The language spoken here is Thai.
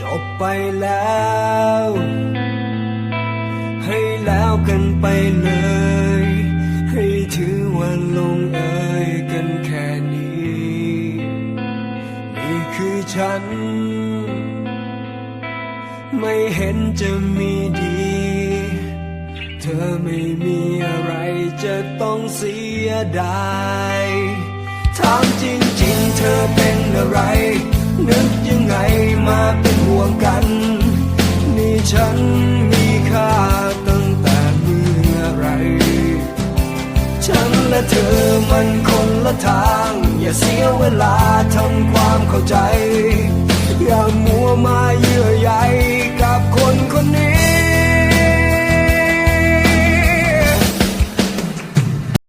จบไปแล้ว ให้แล้วกันไปเลย ให้ถือว่าลงเอยกันแค่นี้ นี่คือฉัน ไม่เห็นจะมีดี เธอไม่มีอะไรจะต้องเสียดายถามจริง ฉันมีค่าตั้งแต่เมื่อไร ฉันและเธอมันคนละทาง อย่าเสียเวลาทำความเข้าใจ อย่ามัวมาย